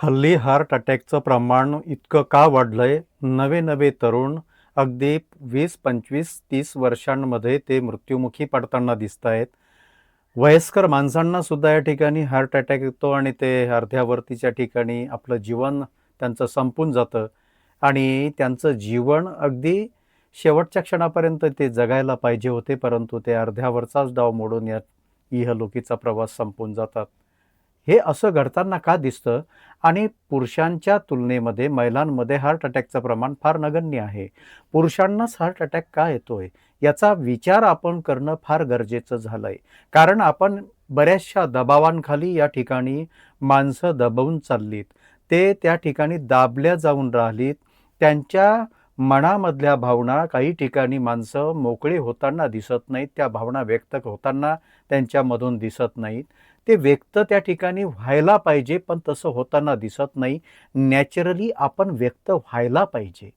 हल्ली हार्ट अटॅकचं प्रमाण इतकं का वाढलं आहे नवे नवे तरुण अगदी वीस पंचवीस तीस वर्षांमध्ये ते मृत्युमुखी पडताना दिसत आहेत वयस्कर माणसांनासुद्धा या ठिकाणी हार्ट अटॅक येतो आणि ते अर्ध्यावरतीच्या ठिकाणी आपलं जीवन त्यांचं संपून जातं आणि त्यांचं जीवन अगदी शेवटच्या क्षणापर्यंत ते जगायला पाहिजे होते परंतु ते अर्ध्यावरचाच डाव मोडून या इहलोकीचा प्रवास संपून जातात. हे असं घडताना का दिसतं? आणि पुरुषांच्या तुलनेमध्ये महिलांमध्ये हार्ट अटॅकचं प्रमाण फार नगण्य आहे. पुरुषांनाच हार्ट अटॅक का येतोय? याचा विचार आपण करणं फार गरजेचं झालं आहे कारण आपण बऱ्याचशा दबावांखाली या ठिकाणी माणसं दबवून चाललीत. ते त्या ठिकाणी दाबल्या जाऊन राहिलीत. त्यांच्या मनामधल्या भावना काही ठिकाणी माणसं मोकळी होताना दिसत नाहीत. त्या भावना व्यक्त होताना त्यांच्यामधून दिसत नाहीत. ते व्यक्त त्या ठिकाणी व्हायला पाहिजे पण तसं होताना दिसत नाही. नॅचरली आपण व्यक्त व्हायला पाहिजे.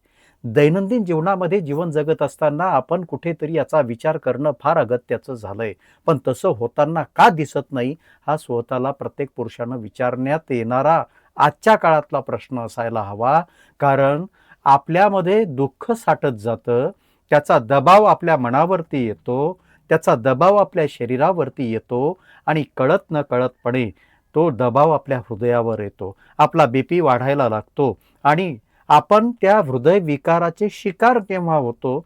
दैनंदिन जीवनामध्ये जीवन जगत असताना आपण कुठेतरी याचा विचार करणं फार अगत्याचं झालं आहे पण तसं होताना का दिसत नाही हा स्वतःला प्रत्येक पुरुषानं विचारण्यात येणारा आजच्या काळातला प्रश्न असायला हवा. कारण आपल्यामध्ये दुःख साठत जातं त्याचा दबाव आपल्या मनावरती येतो त्याचा दबाव आपल्या शरीरावरती येतो आणि कळत न कळतपणे तो दबाव आपल्या हृदयावर येतो. आपला बीपी वाढायला लागतो आणि आपण त्या हृदय विकाराचे शिकार केव्हा होतो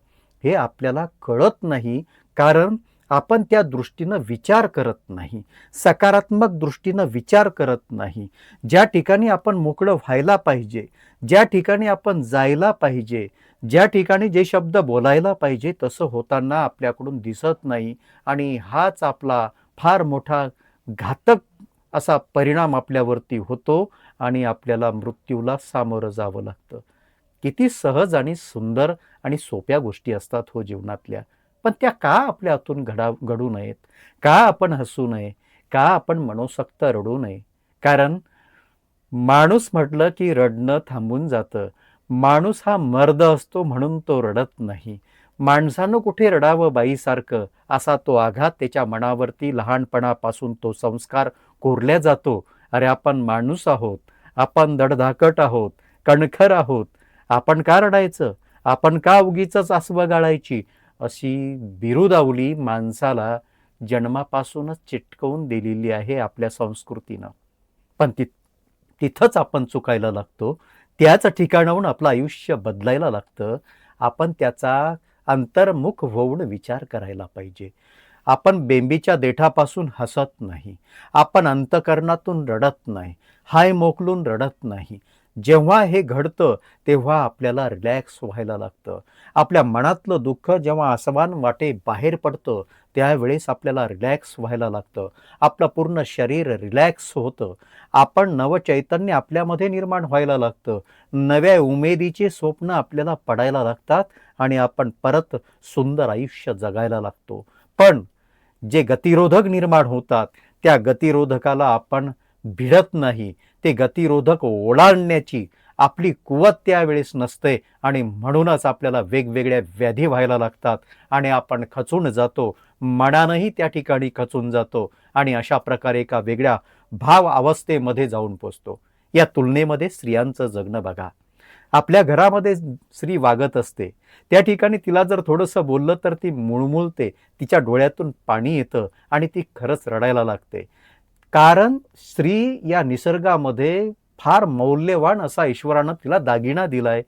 हे आपल्याला कळत नाही कारण आपण त्या दृष्टीनं विचार करत नाही. सकारात्मक दृष्टीनं विचार करत नाही. ज्या ठिकाणी आपण मोकळं व्हायला पाहिजे ज्या ठिकाणी आपण जायला पाहिजे ज्या ठिकाणी जे शब्द बोलायला पाहिजे तसं होताना आपल्याकडून दिसत नाही आणि हाच आपला फार मोठा घातक असा परिणाम आपल्यावरती होतो आणि आपल्याला मृत्यूला सामोरं जावं लागतं. किती सहज आणि सुंदर आणि सोप्या गोष्टी असतात हो जीवनातल्या. पण त्या का आपल्या हातून घडा घडू नयेत? का आपण हसू नये? का आपण मनोसक्त रडू नये? कारण माणूस म्हटलं की रडणं थांबून जातं. माणूस हा मर्द असतो म्हणून तो रडत नाही. माणसानं कुठे रडावं बाईसारखं? असा तो आघात त्याच्या मनावरती लहानपणापासून तो संस्कार कोरल्या जातो. अरे आपण माणूस आहोत. आपण दडधाकट आहोत. कणखर आहोत. आपण का रडायचं? आपण का उगीच आसवं गाळायची? अशी बिरुदावली माणसाला जन्मापासूनच चिटकवून दिलेली आहे आपल्या संस्कृतीनं. पण ति तिथंच आपण चुकायला लागतो. त्याच ठिकाणाहून आपलं आयुष्य बदलायला लागतं. आपण त्याचा अंतर्मुख होऊन विचार करायला पाहिजे. आपण बेंबीच्या देठापासून हसत नाही. आपण अंतकरणातून रडत नाही. हाय मोकलून रडत नाही. जेव्हा हे घडतं तेव्हा आपल्याला रिलॅक्स व्हायला लागतं. आपल्या मनातलं दुःख जेव्हा आसमान वाटे बाहेर पडतं त्यावेळेस आपल्याला रिलॅक्स व्हायला लागतं. आपलं पूर्ण शरीर रिलॅक्स होतं. आपण नवचैतन्य आपल्यामध्ये निर्माण व्हायला लागतं. नव्या उमेदीचे स्वप्न आपल्याला पडायला लागतात आणि आपण परत सुंदर आयुष्य जगायला लागतो. पण जे गतिरोधक निर्माण होतात त्या गतिरोधकाला आपण भिडत नाही. ते गतिरोधक ओलांडण्याची आपली कुवत त्यावेळेस नसते आणि म्हणूनच आपल्याला वेगवेगळ्या व्याधी व्हायला लागतात आणि आपण खचून जातो. मनानंही त्या ठिकाणी खचून जातो आणि अशा प्रकारे एका वेगळ्या भाव अवस्थेमध्ये जाऊन पोचतो. या तुलनेमध्ये स्त्रियांचं जगणं बघा. आपल्या घरामध्ये स्त्री वागत असते. त्या ठिकाणी तिला जर थोडंसं बोललं तर ती मुळमुळते तिच्या डोळ्यातून पाणी येतं आणि ती खरंच रडायला लागते. कारण स्त्री या निसर्गामध्ये फार मौल्यवान असा ईश्वरानं तिला दागिना दिलाय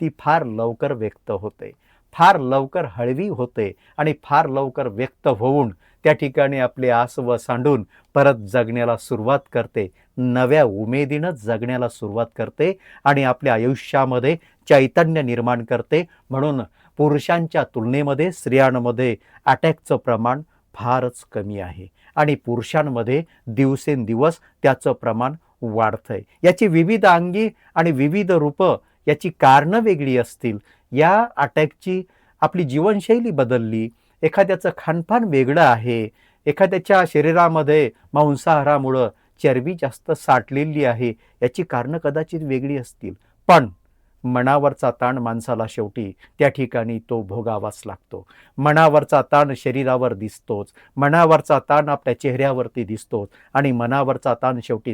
ती फार लवकर व्यक्त होते. फार लवकर हळवी होते आणि फार लवकर व्यक्त होऊन त्या ठिकाणी आपले आसव सांडून परत जगण्याला सुरुवात करते. नव्या उमेदीनं जगण्याला सुरुवात करते आणि आपल्या आयुष्यामध्ये चैतन्य निर्माण करते. म्हणून पुरुषांच्या तुलनेमध्ये स्त्रियांमध्ये अटॅकचं प्रमाण फारच कमी आहे आणि पुरुषांमध्ये दिवसेंदिवस त्याचं प्रमाण वाढतंय. याची विविध अंगी आणि विविध रूपं याची कारणं वेगळी असतील. या अटॅकची आपली जीवनशैली बदलली. एखाद्याचं खानपान वेगळं आहे. एखाद्याच्या शरीरामध्ये मांसाहारामुळं चरबी जास्त साठलेली आहे. याची कारणं कदाचित वेगळी असतील. पण मनावरचा ताण माणसाला शेवटी त्या ठिकाणी तो भोगावाच लागतो. मनावरचा ताण शरीरावर दिसतोच. मनावरचा ताण आपल्या चेहऱ्यावरती दिसतोच. आणि मनावरचा ताण शेवटी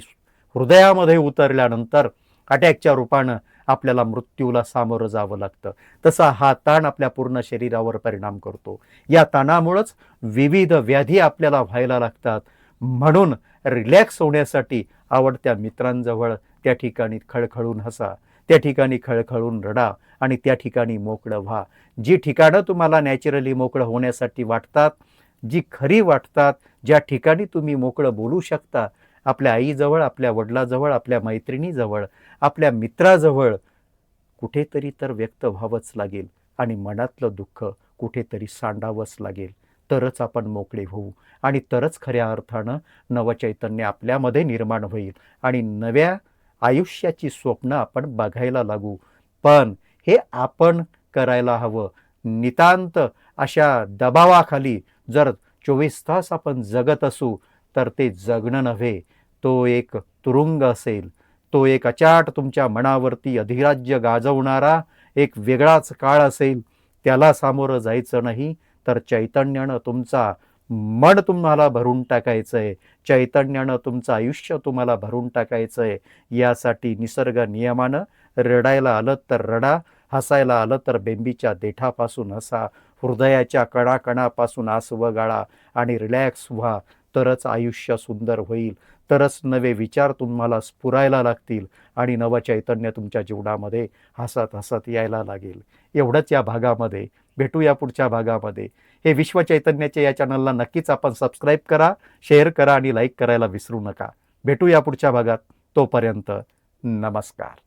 हृदयामध्ये उतरल्यानंतर अटॅकच्या रूपानं आपल्याला मृत्यूला सामोरं जावं लागतं. तसा हा ताण आपल्या पूर्ण शरीरावर परिणाम करतो. या ताणामुळंच विविध व्याधी आपल्याला व्हायला लागतात. म्हणून रिलॅक्स होण्यासाठी आवडत्या मित्रांजवळ त्या ठिकाणी खळखळून हसा त्या ठिकाणी खळखळून रडा आणि त्या ठिकाणी मोकळं व्हा. जी ठिकाणं तुम्हाला नॅचरली मोकळं होण्यासाठी वाटतात जी खरी वाटतात ज्या ठिकाणी तुम्ही मोकळं बोलू शकता आपल्या आईजवळ आपल्या वडिलाजवळ आपल्या मैत्रिणीजवळ आपल्या मित्राजवळ कुठेतरी तर व्यक्त व्हावंच लागेल आणि मनातलं दुःख कुठेतरी सांडावंच लागेल. तरच आपण मोकळे होऊ आणि तरच खऱ्या अर्थानं नवचैतन्य आपल्यामध्ये निर्माण होईल आणि नव्या आयुष्याची स्वप्न आपण बघायला लागू. पण हे आपण करायला हवं. नितांत अशा दबावाखाली जर चोवीस तास आपण जगत असू तर ते जगणं नव्हे तो एक तुरुंग असेल. तो एक अचाट तुमच्या मनावरती अधिराज्य गाजवणारा एक वेगळाच काळ असेल. त्याला सामोरं जायचं नाही तर चैतन्यानं तुमचा मन तुम्हाला भरून टाकायचं आहे चैतन्यानं तुमचं आयुष्य तुम्हाला भरून टाकायचं आहे यासाठी निसर्ग नियमानं रडायला आलं तर रडा हसायला आलं तर बेंबीच्या देठापासून हसा हृदयाच्या कणाकणापासून आसव गाळा आणि रिलॅक्स व्हा. तरच आयुष्य सुंदर होईल तरच नवे विचार तुम्हाला स्फुरायला लागतील आणि नवं चैतन्य तुमच्या जीवनामध्ये हसत हसत यायला लागेल. एवढंच या भागामध्ये भेटूया पुढच्या भागामध्ये. हे विश्व चैतन्याच्या या चॅनलला नक्कीच आपण सबस्क्राईब करा शेअर करा आणि लाईक करायला विसरू नका. भेटूया पुढच्या भागात. तोपर्यंत नमस्कार.